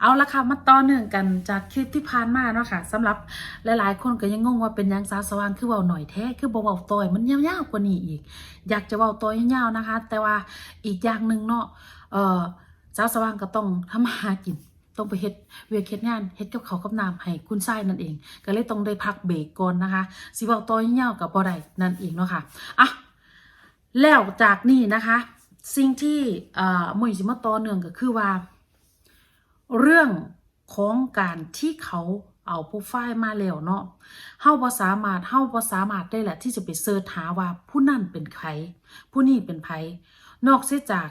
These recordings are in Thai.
เอาละค่ะมาต่อเนื่องกันจากคลิปที่ผ่านมาเนาะค่ะสำหรับหลายๆ คนก็ยังงงว่าเป็นยังสาวสว่างคือเว้าหน่อยแท้คือบ่เว้าต่อยมันยาวๆกว่านี้อีก อยากจะเว้าต่อยยาวๆนะคะ แต่ว่าอีกอย่างหนึ่งเนาะเอ่อสาวสว่างก็ต้องทำมาหากินต้องไปเฮ็ดเวียกเฮ็ดงานเฮ็ดกับเขากับน้ำให้คุณชายนั่นเอง ก็เลยต้องได้พักเบรกก่อนนะคะสิเว้าต่อยาวกับบ่ได้นั่นเองเนาะค่ะอะแล้วจากนี้นะคะ สิ่งที่เอ่อมุ่ยสิมาต่อเนื่องก็คือว่า เรื่องของการที่เขาเอาโปรไฟล์มาแล้วเนาะ เฮาบ่สามารถ เฮาบ่สามารถได้แหละที่จะไปเสิร์ชหาว่าผู้นั่นเป็นใคร ผู้นี้เป็นไผนอกเสียจาก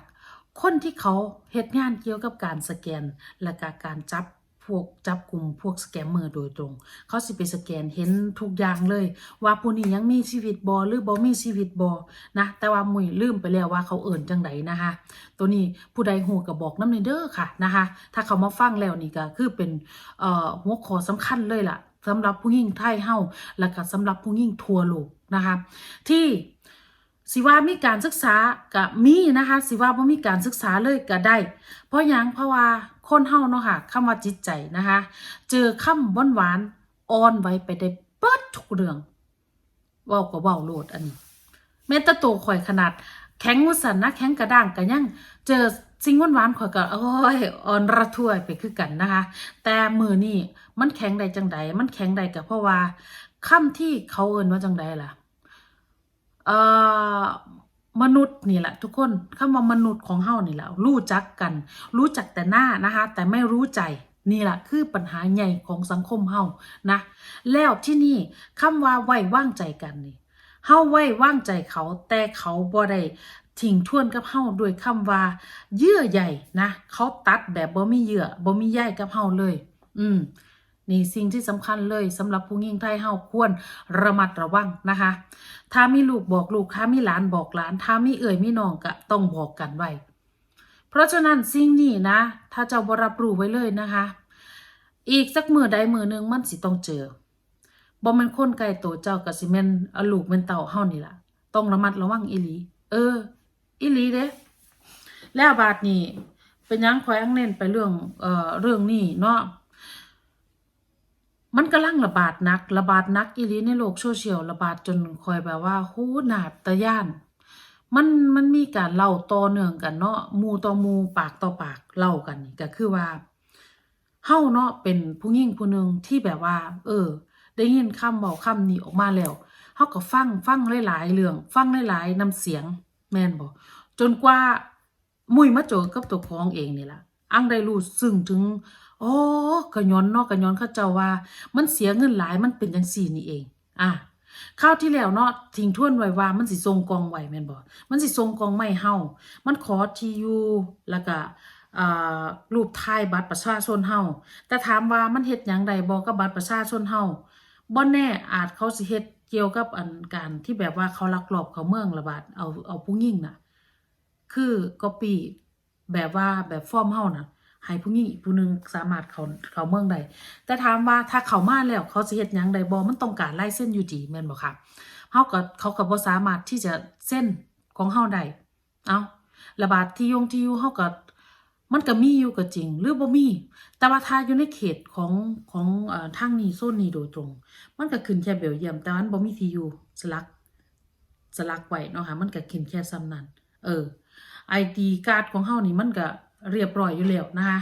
คนที่เขาเฮ็ดงานเกี่ยวกับการสแกน และกการจับ พวกจับกลุ่มพวกสแกมเมอร์โดยตรง เขาสิไปสแกนเห็นทุกอย่างเลย ว่าผู้นี้ยังมีชีวิตบ่หรือบ่มีชีวิตบ่นะ แต่ว่ามุยลืมไปแล้วว่าเขาเอิ่นจังไดนะคะ ตัวนี้ผู้ใดหูก็บอกน้ำในเด้อค่ะนะคะ ถ้าเขามาฟังแล้วนี่ก็คือเป็นหัวข้อสำคัญเลยล่ะสำหรับผู้หญิงไทยเฮาและก็สำหรับผู้หญิงทั่วโลกนะคะ ที่สิว่ามีการศึกษาก็มีนะคะ สิว่าบ่มีการศึกษาเลยก็ได้ เพราะยังเพราะว่า คนเฮาเนาะค่ะคำว่าจิตใจนะคะ เจอคำหวานหวานอ่อนไหวไปได้เปิดทุกเรื่องเว้าก็เว้าโลดอันนี้แม้แต่ตัวข่อยขนาด แข็งวุสันนะแข็งกระด้างก็ยังเจอสิ่งหวานๆข่อยก็โอ้ยอ่อนระทวยไปคือกันนะคะ แต่มือนี่มันแข็งได้จังใดมันแข็งได้ก็เพราะว่าคำที่เขาเอินว่าจังใดล่ะ เอ่อ มนุษย์นี่แหละทุกคนคำว่ามนุษย์ของเฮานี่แหละรู้จักกัน รู้จักแต่หน้านะคะ แต่ไม่รู้ใจนี่แหละคือปัญหาใหญ่ของสังคมเฮานะ แล้วที่นี่คำว่าไว้วางใจกันนี่เฮาไว้วางใจเขาแต่เขาบ่ได้ทิ้งทวนกับเฮาด้วยคำว่า เยื่อใยนะ เขาตัดแบบบ่มีเยื่อบ่มีใยกับเฮาเลย อืม นี่สิ่งที่สำคัญเลยสำหรับผู้หญิงไทยเฮาควรระมัดระวังนะคะ ถ้ามีลูกบอกลูกถ้ามีหลานบอกหลาน ถ้ามีเอ่ยมีน้องก็ต้องบอกกันไว้ เพราะฉะนั้นสิ่งนี้นะ ถ้าเจ้าบรับรู้ไว้เลยนะคะ อีกสักมือใดมือหนึ่งมันสิต้องเจอบ่ม่นคนไกลตัวเจ้าก็สิแม่นลูกแม่นเต่าเฮานี่ละต้องระมัดระวังอีหลี เอออีหลีเด้แล้วบาดนี้เป็นยังคอยอังเน้นไปเรื่องเอ่อเรื่องนี้เนาะ มันกำลังระบาดหนัก ระบาดหนักอีลีในโลกโซเชียลระบาดจนคอยแบบว่าหูหนาตะย่าน มันมันมีการเล่าต่อเนื่องกันเนาะมูต่อมูปากต่อปากเล่ากันก็คือว่าเฮาเนาะเป็นผู้หญิงผู้หนึ่งที่แบบว่า เออ ได้ยินคำบอกคำนี้ออกมาแล้วเฮาก็ฟังฟังหลายๆเรื่อง ฟังหลายๆน้ำเสียง แม่นบ่จนกว่ามุยมาเจกับตัวของเองนี่ล่ะอังได้รู้ซึ่งถึง อ๋อกะย้อนเนาะกะย้อนเขาเจ้าว่า มันเสียเงินหลายมันเป็นจังซี่นี่เอง อะคราวที่แล้วเนาะทิ้งท่วนไว้ว่ามันสิส่งกองไว้แม่นบ่มันสิส่งกองไม่เฮามันขอทียูแล้วก็อ่ารูปถ่ายบัตรประชาชนเฮาแต่ถามว่ามันเฮ็ดหยังใดบ่กับบัตรประชาชนเฮาบ่แน่อาจเขาสิเฮ็ดเกี่ยวกับอันการที่แบบว่าเขาลักลอบเขาเมืองระบาดเอาเอาผู้หญิงน่ะ คือก๊อปปี้แบบว่าแบบฟอร์มเฮาน่ะ ให้ผู้หญิงอีกผู้หนึงสามารถเขาเขาเมืองได้แต่ถามว่าถ้าเขามาแล้วเขาสิเฮ็ดหยังใดบ่มันต้องการไลายเส้นอยู่ดีแม่นบ่ค่ะเฮาก็เขาก็บ่สามารถที่จะเส้นของเฮาได้เอาระบาดที่ยงที่อยู่เฮาก็มันก็มีอยู่ก็จริง หรือบ่มี แต่ว่าถ้าอยู่ในเขตของของทางนี้โซนนี้โดยตรง มันก็ขึ้นแค่เบลเยียม แต่มันบ่มีที่อยู่สลักสลักไว้เนาะค่ะมันก็ขึ้นแค่ซ้ำนั้นเออ ID การ์ดของเฮานี่มันก็ เรียบร้อยอยู่แล้วนะคะ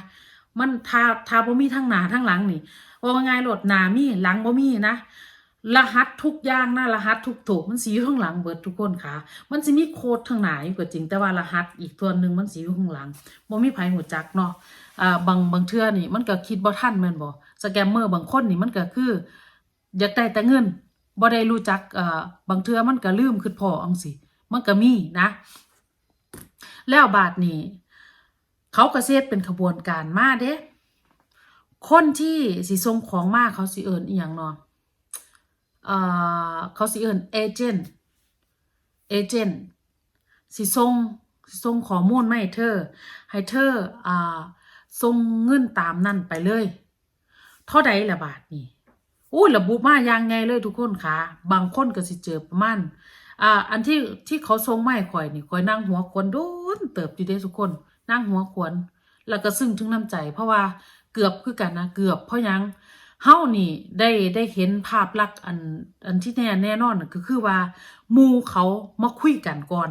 มันถ้าถ้าบ่มีทั้งหนาทั้งหลังนี่ว่าง่ายๆโลดหนามีหลังบ่มีนะรหัสทุกอย่างนะรหัสทุกถูกมันสิอยู่ข้างหลังเบิดทุกคนค่ะ มันสิมีโค้ดทางหนาอยู่ก็จริงแต่ว่ารหัสอีกตัวหนึ่งมันสิอยู่ข้างหลังบ่มีไผหูจักเนาะอ่าบางบางเทื่อนี่มันก็คิดบ่ทันแม่นบ่สแกมเมอร์บางคนนี่มันก็คือ อยากได้แต่เงินบ่ได้รู้จักอ่อบางเทื่อมันก็ลืมคือพออังสิมันก็มีนะ แล้วบาทนี้ เขาก็เซตเป็นขบวนการมาเด้คนที่สิส่งของมาเขาสิเอิ้นอีหยังเนาะเอ่อเขาสิเอิ้นเอเจนต์เอเจนต์สิส่งสิส่งข้อมูลมาให้เธอ ให้เธออ่าส่งเงินตามนั่นไปเลย เท่าใดละบาทนี่อู้ระบุมาอย่างไงเลยทุกคนคะบางคนก็สิเจอประมาณอ่าอันที่ที่เขาส่งมาให้ข่อยนี่ข่อยนั่งหัวควนโดนเติบอยู่เด้ทุกคน นั่งหัวควน แล้วก็ซึ้งถึงน้ำใจ เพราะว่าเกือบคือกันนะเกือบเพราะยังเฮานี่ได้ได้เห็นภาพลักษณ์อันอันที่แน่แน่นอนก็คือว่ามูเขามาคุยกันก่อน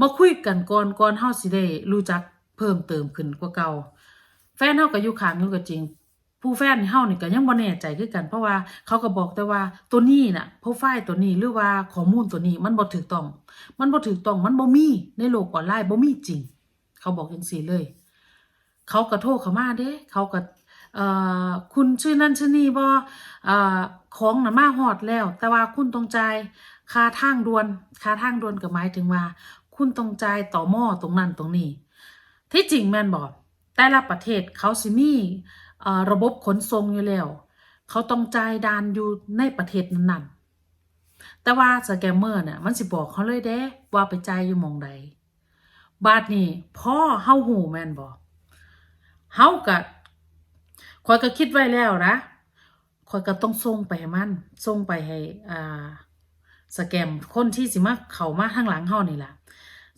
มาคุยกันก่อนก่อนเฮาสิได้รู้จักเพิ่มเติมขึ้นกว่าเก่า แฟนเฮาก็อยู่ข้างอยู่ก็จริง ผู้แฟนเฮานี่ก็ยังบ่แน่ใจคือกัน เพราะว่าเขาก็บอกแต่ว่าตัวนี้น่ะโปรไฟล์ตัวนี้หรือว่าข้อมูลตัวนี้มันบ่ถูกต้อง มันบ่ถูกต้องมันบ่มีในโลกออนไลน์บ่มีจริง เขาบอกจังซี่เลย เขาก็โทรเขามาเด้ เขาก็คุณชื่อนั่นชื่อนี่บ่เอ่อของน่ะมาฮอดแล้ว แต่ว่าคุณต้องจ่ายค่าทางด่วนคาทางด่วนก็หมายถึงว่า คุณต้องจ่ายต่อหม้อตรงนั้นตรงนี้ ที่จริงแม่นบ่แต่ละประเทศเขาสิมีเอ่อระบบขนส่งอยู่แล้ว เขาต้องจ่ายดานอยู่ในประเทศนั้นๆแต่ว่าสแกมเมอร์เนี่ยมันสิบอกเขาเลยเด้ว่าไปจ่ายอยู่มองใด บาทนี่พ่อเฮาหูแม่นบ่เฮาก็คอยก็คิดไว้แล้วนะคอยก็ต้องส่งไปให้มันส่งไปให้อ่าสแกมคนที่สิมาเข้ามาข้างหลังเฮานี่ล่ะ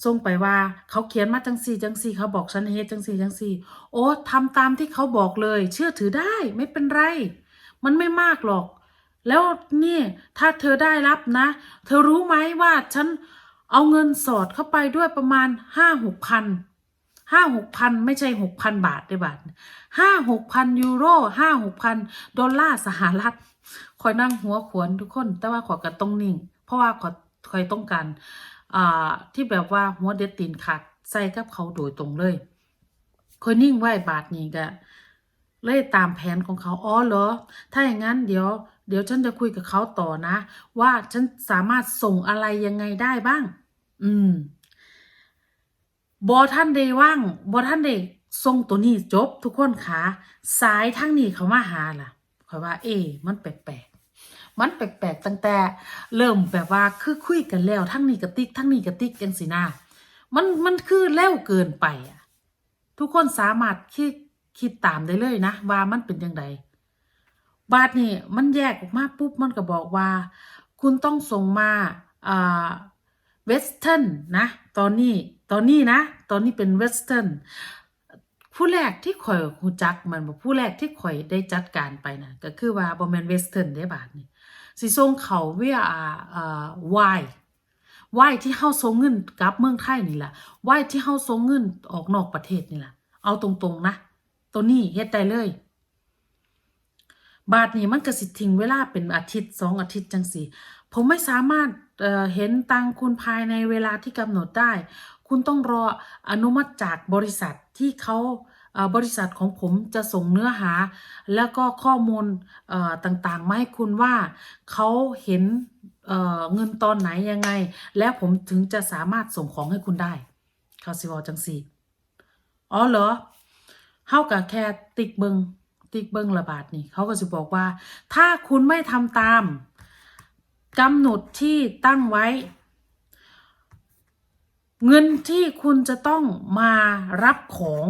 ส่งไปว่าเขาเขียนมาจังสี่จังสี่เขาบอกฉันให้เฮ็ดจังสี่จังสี่ โอ้ทำตามที่เขาบอกเลย เชื่อถือได้ไม่เป็นไร มันไม่มากหรอก แล้วนี่ถ้าเธอได้รับนะ เธอรู้ไหมว่าฉัน เอาเงินสอดเข้าไปด้วยประมาณห้าหกพันห้าหกพันไม่ใช่หกพันบาทได้บาทห้าหกพันยูโรห้าหกพันดอลลาร์สหรัฐคอยนั่งหัวขวนทุกคน แต่ว่าขอยก็ต้องนิ่ง เพราะว่าขอคอยต้องการอ่าที่แบบว่าหัวเด็ดตีนขาดใส่กับเขาโดยตรงเลยคอยนิ่งไว้บาทนี้ก็เลยตามแผนของเขาอ๋อเหรอ ถ้าอย่างนั้นเดี๋ยว เดี๋ยวฉันจะคุยกับเขาต่อนะ ว่าฉันสามารถส่งอะไรยังไงได้บ้าง อืมบอท่านได้ว่างบอท่านได้ส่งตัวนี้จบทุกคนคะสายทั้งนี้เขามาหาล่ะคอยว่า เอ๊มันแปลกๆมันแปลกๆตั้งแต่ เริ่มแบบว่าคือคุยกันแล้วทั้งนี้กระติกทั้งนี้กระติกกันสินะมันมันคือเร็วเกินไปอะทุกคนสามารถคิดคิดตามได้เลยนะว่ามันเป็นยังไงบาทนี่มันแยกออกมาปุ๊บมันก็บอกว่า คุณต้องส่งมาอ่า เวสเทิร์นนะตอนนี้ตอนนี้นะ ตอนนี้เป็นเวสเทิร์นผู้แรกที่ข่อยหูจักมันบอกผู้แรกที่ข่อยได้จัดการไปนะก็คือว่าบอแมนเวสเทิร์นได้บาทนี่สิส่งเขาเวียอ่าวายไหวที่เฮาส่งเงินกลับเมืองไทยนี่แหละไหวที่เฮาส่งเงินออกนอกประเทศนี่แหละเอาตรงๆนะ ตัวนี้เฮ็ดได้เลย บาทนี้มันก็สิทิ้งเวลาเป็นอาทิตย์สองอาทิตย์จังสีผมไม่สามารถเเห็นตังคุณภายในเวลาที่กำหนดได้ คุณต้องรออนุมัติจากบริษัทที่เขาบริษัทของผมจะส่งเนื้อหา แล้วก็ข้อมูลต่างๆมาให้คุณว่าเขาเห็นเเงินตอนไหนยังไง แล้วผมถึงจะสามารถส่งของให้คุณได้เขาสิบอจังสีอ๋อเหรอเฮากับแค่ติกเบิง ติ๊กเบิงระบาดนี่เขาก็จะบอกว่า ถ้าคุณไม่ทำตามกำหนดที่ตั้งไว้ เงินที่คุณจะต้องมารับของ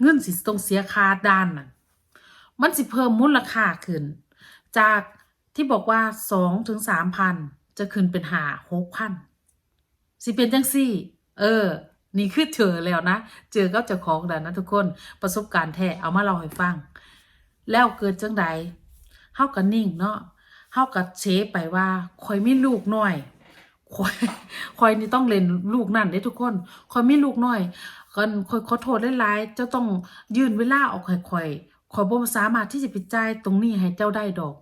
เงินสิต้องเสียค่าด้านน่ะมันสิเพิ่มมูลค่าขึ้น จากที่บอกว่าสองถึงสามพันจะขึ้นเป็นหาหกพันสิเป็นจังสี่ เออ นี่คือเจอแล้วนะ เจอก็จะของแล้วนะทุกคนประสบการณ์แท้เอามาเล่าให้ฟัง แล้วเกิดจังใดเฮาก็นิ่งเนาะเฮาก็เชไปว่าคอยมีลูกน้อยคอยคอยนี่ต้องเล่นลูกนั่นเด้ทุกคนคอยมีลูกน้อยกันคอยขอโทษหลายๆเจ้าต้องยืนเวลาออกให้คอยคอยบ่สามารถที่จะไปจ่ายตรงนี้ให้เจ้าได้ดอก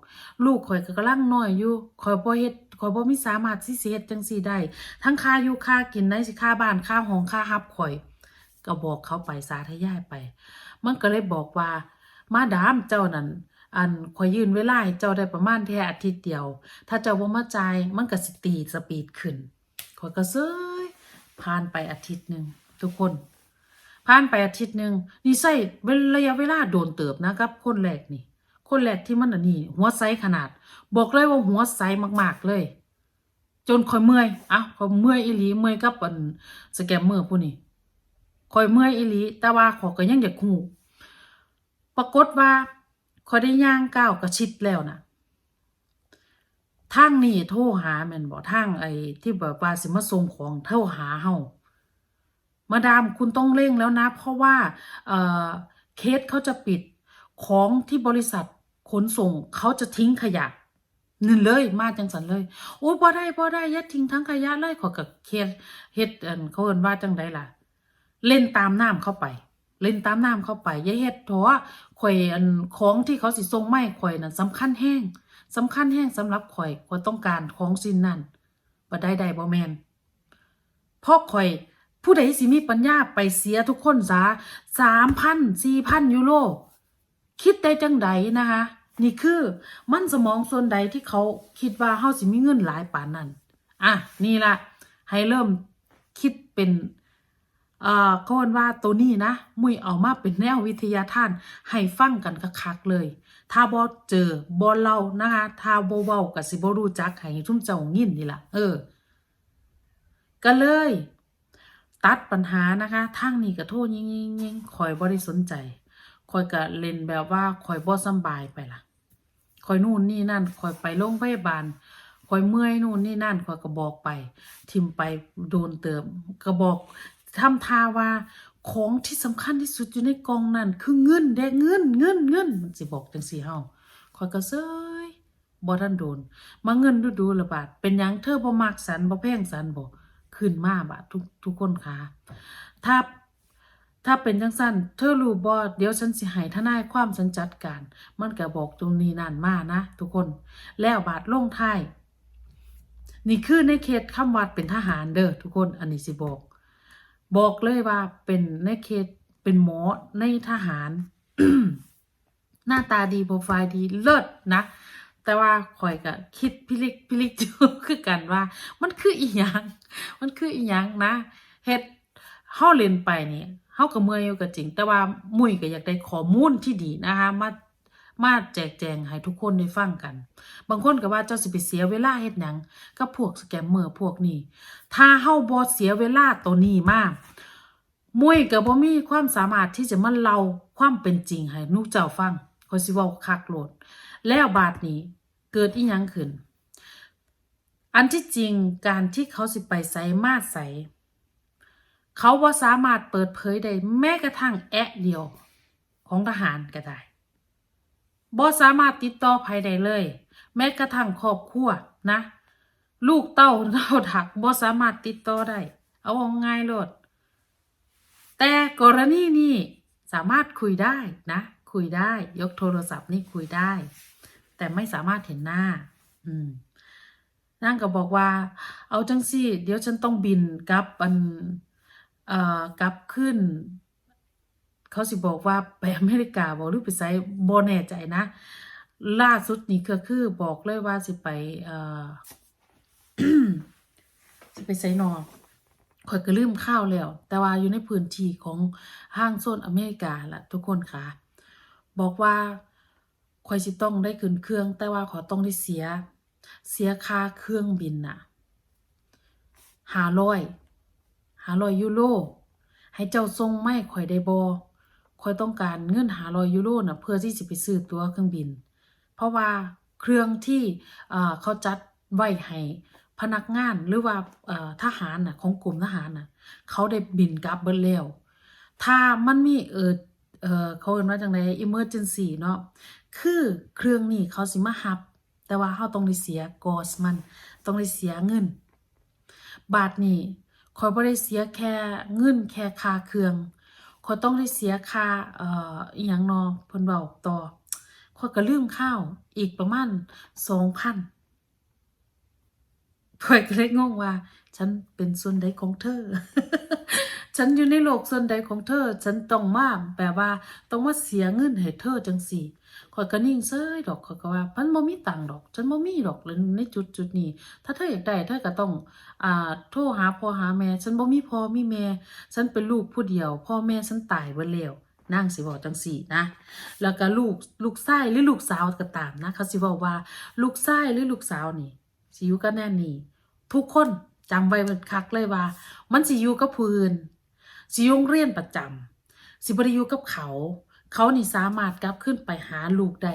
ลูกข่อยก็กำลังน้อยอยู่ข่อยบ่เฮ็ดข่อยบ่มีสามารถที่สิเฮ็ดจังซี่ได้ ทั้งค่าอยู่ค่ากินไหนสิค่าบ้านค่าห้องค่าฮับข่อย ก็บอกเขาไปสาธยายไป มันก็เลยบอกว่า มาดามเจ้านั่นอันขอยยืนเวลาให้เจ้าได้ประมาณแค่อาทิตย์เดียว ถ้าเจ้าบ่มาจ่ายมันก็สิตีสปีดขึ้นขอยก็เซยผ่านไปอาทิตย์หนึ่งทุกคนผ่านไปอาทิตย์หนึ่งนี่ใส่เวลระยะเวลาโดนเติบนะครับคนแรกนี่ คนแรกที่มันอันนี้หัวไซขนาด บอกเลยว่าหัวไซมากๆเลย จนคอยเมื่อยอะคอยเมื่อยอีหลีเมื่อยกับอันสแกมเมอร์ผู้นี้คอยเมื่อยอีหลีแต่ว่าขอยก็ยังอยากหู ปรากฏว่าคอยได้ย่างก้าวกระชิดแล้วนะทางนี่โทรหาแม่นบอกทางไอ้ที่แบบว่าสิมาส่งของโทรหาเฮามาดามคุณต้องเร่งแล้วนะ เพราะว่าเอ่อเคสเขาจะปิดของที่บริษัทขนส่งเขาจะทิ้งขยะนั่นเลยมาจังสันเลย โอ้ยบ่ได้บ่ได้ย่าทิ้งทั้งขยะเลยขอกับเคสเฮ็ดเขาเอินว่าจังไดล่ะ เล่นตามน้ำเข้าไป เล่นตามน้ำเข้าไปอย่าเฮ็ดเพราะว่าข่อยอันของที่เขาสิส่งไมาให้ข่อยนั่นสำคัญแห้งสำคัญแห้งสำหรับข่อยข่อยต้องการของสิ่งนั้นบ่ได้ได้บ่แม่นเพราะข่อยผู้ใดสิมีปัญญาไปเสียทุกคนซะสามพันสี่พันยูโรคิดได้จังใดนะคะนี่คือมันสมองส่วนใดที่เขาคิดว่าเฮาสิมีเงินหลายปานนั้น อะ นี่ละให้เริ่มคิดเป็น เอ่อเขาว่าตัวนี้นะ มุยเอามาเป็นแนววิทยาทาน ให้ฟังกันคักๆเลย ถ้าบ่เจอบ่เล่านะคะ ถ้าบ่เว้าก็สิบ่รู้จักให้ทุ่มเจ้ายินนี่ล่ะเออ ก็เลย ตัดปัญหานะคะทางนี้ก็โทษยิงยิงยิงคอยบ่ได้สนใจคอยก็เล่นแบบว่าคอยบ่สบายไปล่ะคอยนู่นนี่นั่นคอยไปโรงพยาบาลคอยเมื่อยนู่นนี่นั่นคอยก็บอกไป ทิมไปโดนเติมก็บอก ทำทาว่าของที่สำคัญที่สุดอยู่ในกองนั่นคือเงินแดเงินเงินเงินมันสิบอกจังสี่เฮาคอยก็เซยบ่ทันโดน มาเงินดูดูละบาทเป็นหยังเธอบ่มักสันบ่แพงสันบ่ขึ้นมาบาททุกทุกคนค่ะถ้าถ้าเป็นจังสั้นเธอรู้บ่เดี๋ยวฉันสิให้ทนายความฉันจัดการ มันก็บอกตรงนี้นานมานะทุกคนแล้วบาทลงท้ายนี่คือในเขตคำวัดเป็นทหารเด้อทุกคนอันนี้สิบอก บอกเลยว่าเป็นในเขตเป็นหมอในทหาร หน้าตาดีโปรไฟล์ดีเลิศนะ แต่ว่าข่อยก็คิดพิลิกพิลิกอยู่คือกันว่า มันคืออีหยังมันคืออีหยังนะเฮ็ดเฮาเล่นไปนี่เฮาก็เมื่อยอยู่ก็จริง แต่ว่ามุ้ยก็อยากได้ข้อมูลที่ดีนะคะมา มาแจกแจงให้ทุกคนได้ฟังกัน บางคนก็ว่าเจ้าสิไปเสียเวลาเฮ็ดหยังกับพวกสแกมเมอร์พวกนี้ ถ้าเฮาบ่เสียเวลาตัวนี้มากมุ้ยก็บ่มีความสามารถที่จะมาเล่าความเป็นจริงให้หนูเจ้าฟังขอยสิเว้าคักโลด แล้วบาดนี้เกิดอีหยังขึ้น อันที่จริงการที่เขาสิไปไสมาไสเขาว่าสามารถเปิดเผยได้แม้กระทั่งแอะเดียวของทหารก็ได้ บ่สามารถติดต่อภายใดเลย แม้กระทั่งครอบครัวนะ ลูกเต้าเต้าถักบ่สามารถติดต่อได้ เอาง่ายโลด แต่กรณีนี้สามารถคุยได้นะ คุยได้ยกโทรศัพท์นี่คุยได้ แต่ไม่สามารถเห็นหน้า อืมนางก็บอกว่า เอาจังสิเดี๋ยวฉันต้องบินกลับอันเอ่อกลับขึ้น เขาสิบอกว่าไปอเมริกาบอกหรือไปไสบ่แน่ใจนะ ล่าสุดนี่ก็คือบอกเลยว่าสิไปเอ่อสิไปไสนอข่อยก็ลืมข้าวแล้ว แต่ว่าอยู่ในพื้นที่ของห้างโซนอเมริกาละทุกคนค่ะ บอกว่าข่อยสิต้องได้ขึ้นเครื่อง แต่ว่าขอต้องได้เสีย เสียค่าเครื่องบินน่ะหาร้อยหาร้อยยูโรให้เจ้าส่งไม่ข่อยได้บ่ ข่อยต้องการเงินหารอยยูโรนะเพื่อที่จะไปซื้อตั๋วเครื่องบิน เพราะว่าเครื่องที่เขาจัดไว้ให้พนักงานหรือว่าทหารนะของกลุ่มทหารนะเขาได้บินกลับเบิดแล้ว ถ้ามันมีเออเออเขาเรียกว่าจังได emergency เนาะคือเครื่องนี้เขาสิมาหับ แต่ว่าเขาต้องได้เสียกอสมันต้องได้เสียเงิน บาทนี้คอยบ่ได้เสียแค่เงินแค่ค่าเครื่อง คอยต้องได้เสียค่าเอ่ออีหยังนอเพิ่นเว้าต่อคอยก็ลืมข้าวอีกประมาณ2,000คอยก็เลยงงว่า ฉันเป็นส่วนใดของเธอ ฉันอยู่ในโลกส่วนใดของเธอ ฉันต้องมาแบบว่าต้องมาเสียเงินให้เธอจังสี่ข่อยก็นิ่งเซ้ยดอกข่อยก็ว่ามันบ่มีตังดอก ฉันบ่มีดอกเลยในจุดจุดนี้ ถ้าเธออยากได้เธอก็ต้องอ่าโทรหาพ่อหาแม่ฉันบ่มีพ่อมีแม่ฉันเป็นลูกผู้เดียว พ่อแม่ฉันตายเบิดแล้วนางสิบอกจังสี่นะ แล้วก็ลูกลูกชายหรือลูกสาวก็ตามนะเขาสิบอกว่า ลูกชายหรือลูกสาวนี่สิอยู่กับแน่นี่ทุกคนจำไว้เป็นคักเลยว่า มันสิอยู่กับผู้อื่น สิยงเรียนประจำสิบ่ได้อยู่กับเขา เขานี่สามารถกลับขึ้นไปหาลูกได้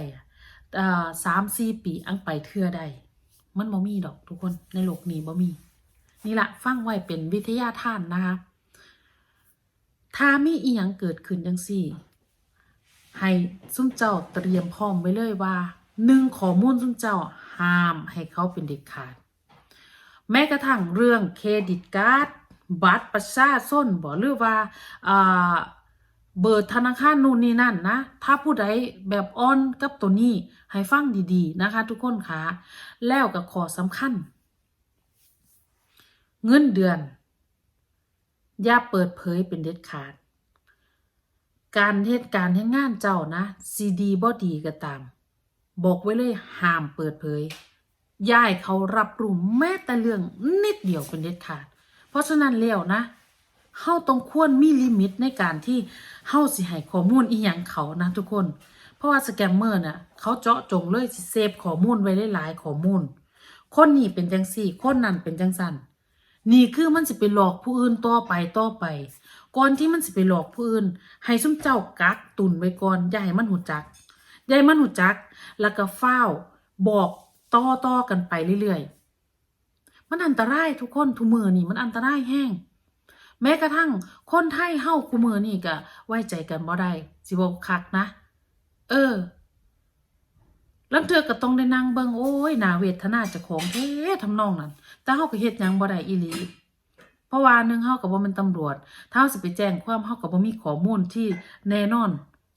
สามสี่ปีอังไปเทื่อได้ มันบ่มีดอกทุกคนในโลกนี้บ่มี นี่ละฟังไว้เป็นวิทยาทานนะคะถ้ามีอีหยังเกิดขึ้นจังซี่ ให้ซุ่มเจ้าเตรียมพร้อมไว้เลยว่าหนึ่งข้อมูลซุ่มเจ้าห้ามให้เขาเป็นเด็ดขาด แม้กระทั่งเรื่องเครดิตการ์ด บัตรประชาชนบอกหรือว่าอ่าเบอร์ธนาคารนู่นนี่นั่นนะ ถ้าผู้ใดแบบออนกับตัวนี้ ให้ฟังดีๆนะคะ ทุกคนคะแล้วกับขอสำคัญ เงินเดือน อย่าเปิดเผยเป็นเด็ดขาด การเหตุการณ์ให้งานเจ้านะซีดีบอดีก็ตาม บอกไว้เลยห้ามเปิดเผยย่ายเขารับรู้แม้แต่เรื่องนิดเดียวเป็นเด็ดขาด เพราะฉะนั้นแล้วนะเฮาต้องควรมีลิมิตในการที่เฮาสิให้ข้อมูลอีหยังเขานะทุกคน เพราะว่าสแกมเมอร์เน่ะเขาเจาะจงเลยสิเซฟข้อมูลไว้หลายๆข้อมูล คนนี้เป็นจังซี่ คนนั้นเป็นจังสันนี่คือมันสิไปหลอกผู้อื่นต่อไปต่อไป ก่อนที่มันสิไปหลอกผู้อื่น ให้ซุมเจ้ากักตุนไว้ก่อนอย่าให้มันหูจักอย่าให้มันหูจัก แล้วก็เฝ้าบอกต่อต่อๆกันไปเรื่อยๆ มันอันตรายทุกคนทุมือนี่มันอันตรายแห้ง แม้กระทั่งคนไทยเฮาคุมือนี่ก็ไว้ใจกันบ่ได้สิบอกคักนะ เออลังเทือก็ต้องได้นั่งเบิงโอ้ยนาเวทนาจะของเท้ทำนองนั้นแต่เฮาก็เฮ็ดหยังบ่ได้อีหลีเพราะว่านึงเฮาก็บ่เป็นตำรวจถ้าเฮาสิไปแจ้งความเฮาก็บ่มีข้อมูลที่แน่นอน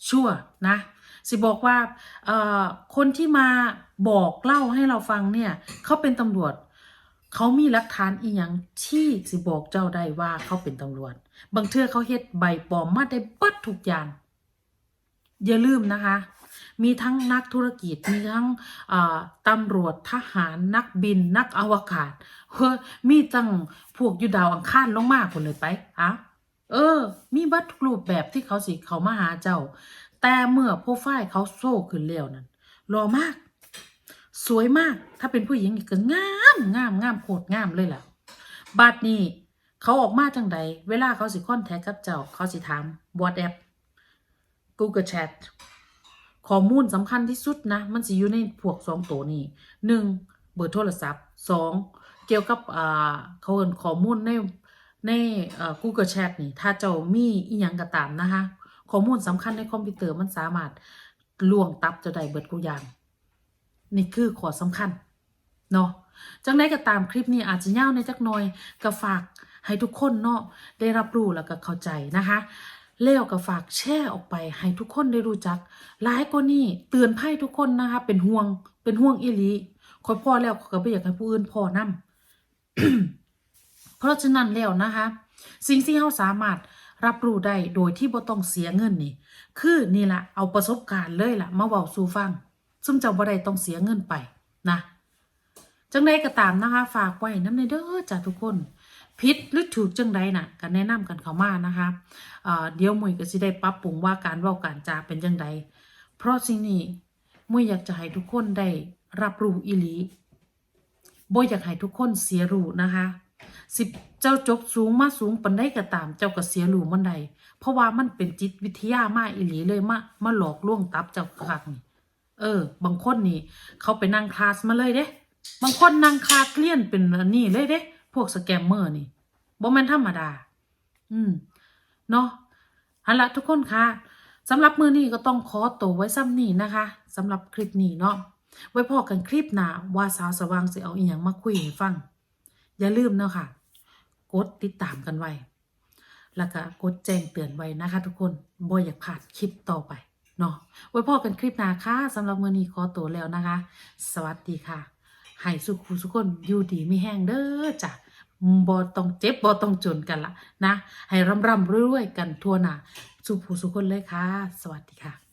ชั่วนะ สิบอกว่าเอ่อคนที่มาบอกเล่าให้เราฟังเนี่ย เขาเป็นตำรวจ เขามีหลักฐานอีหยังที่สิบอกเจ้าได้ว่าเขาเป็นตำรวจ บางเทื่อเขาเฮ็ดใบปลอมมาได้เบิดทุกอย่าง อย่าลืมนะคะ มีทั้งนักธุรกิจ มีทั้งตำรวจทหารนักบินนักอวกาศเฮ้ยมีตั้งพวกอยู่ดาวอังคารลงมากคนเลยไปอะเออ มีบัตทุกรูปแบบที่เขาสิเขามาหาเจ้า แต่เมื่อโปรไฟล์เขาโซ่ขึ้นแล้วนั้นรอมาก สวยมาก ถ้าเป็นผู้หญิงนี่ก็งามงามงามโคตรงามเลยล่ะบัดนี้เขาออกมาจังใด เวลาเขาสิคอนแทคกับเจ้า เขาสิถาม WhatsApp Google Chat ข้อมูลสำคัญที่สุดนะ มันสิอยู่ในพวกสองตัวนี้หนึ่งเบอร์โทรศัพท์สองเกี่ยวกับอ่าเขาเอินข้อมูลในในอ่า Google Chat นี่ ถ้าเจ้ามีอีหยังก็ตามนะคะข้อมูลสำคัญในคอมพิวเตอร์มันสามารถล่วงตับเจะได้เบิดกุอย่าง นี่คือข้อสำคัญเนาะจังไดก็ตามคลิปนี้อาจจะยาวในจักหน่อยก็ฝากให้ทุกคนเนาะได้รับรู้แล้วก็เข้าใจนะคะแล้วก็ฝากแชร์ออกไปให้ทุกคนได้รู้จักหลายกว่านี้เตือนภัยทุกคนนะคะ เป็นห่วงเป็นห่วงอีหลีคอพ่อแล้วขอก็บ่อยากให้ผู้อื่นพ่อนํเพราะฉะนั้นแล้วนะคะ สิ่งที่เราสามารถรับรู้ได้โดยที่บ่ต้องเสียเงินนี่ คือนี่ละเอาประสบการณ์เลยล่ะ มาเว้าสู่ฟัง ซึ่งเจ้าบ่ได้ต้องเสียเงินไปนะจังใดก็ตามนะคะฝากไว้น้ำในเด้อจ้ะทุกคนผิดหรือถูกจังใดน่ะก็แนะนำกันเข้ามานะคะเเดี๋ยวมุยก็สิได้ปรับปรุงว่าการเว้าการจาเป็นจังใดเพราะสิ่งนี้มุยอยากจะให้ทุกคนได้รับรู้อีหลีบ่อยากให้ทุกคนเสียรู้นะคะสิเจ้าจบสูงมาสูงปันได้ก็ตาม เจ้าก็เสียรู้มันใดเพราะว่ามันเป็นจิตวิทยามาอีหลีเลยมามาหลอกลวงตับเจ้าคักนี่ เออ บางคนนี่ เขาไปนั่งคลาสมาเลยเด้บางคนนั่งคลาสเรียนเป็นนี่เลยเด้ พวกสแกมเมอร์นี่บ่แม่นธรรมดา อืม เนาะเอาละทุกคนคะสำหรับมือนี้ก็ต้องขอตัวไว้ซ้ำนี่นะคะสำหรับคลิปนี้เนาะไว้พอกันคลิปหน้าว่าสาวสว่างสิเอาอีหยังมาคุยให้ฟัง อย่าลืมเนาะค่ะ กดติดตามกันไว้ แล้วก็กดแจ้งเตือนไว้นะคะ ทุกคนบ่อยากพลาดคลิปต่อไป เนาะไว้พอกันคลิปหน้าค่ะสำหรับมือนี้ขอตัวแล้วนะคะ สวัสดีค่ะให้สุขุสุขคนอยู่ดีไม่แห้งเด้อจ้ะบอต้องเจ็บบอต้องจนกันละนะ ให้ร่ำร่ำรวยๆกันทั่วหน้าสุขสุขคนเลยค่ะ สวัสดีค่ะ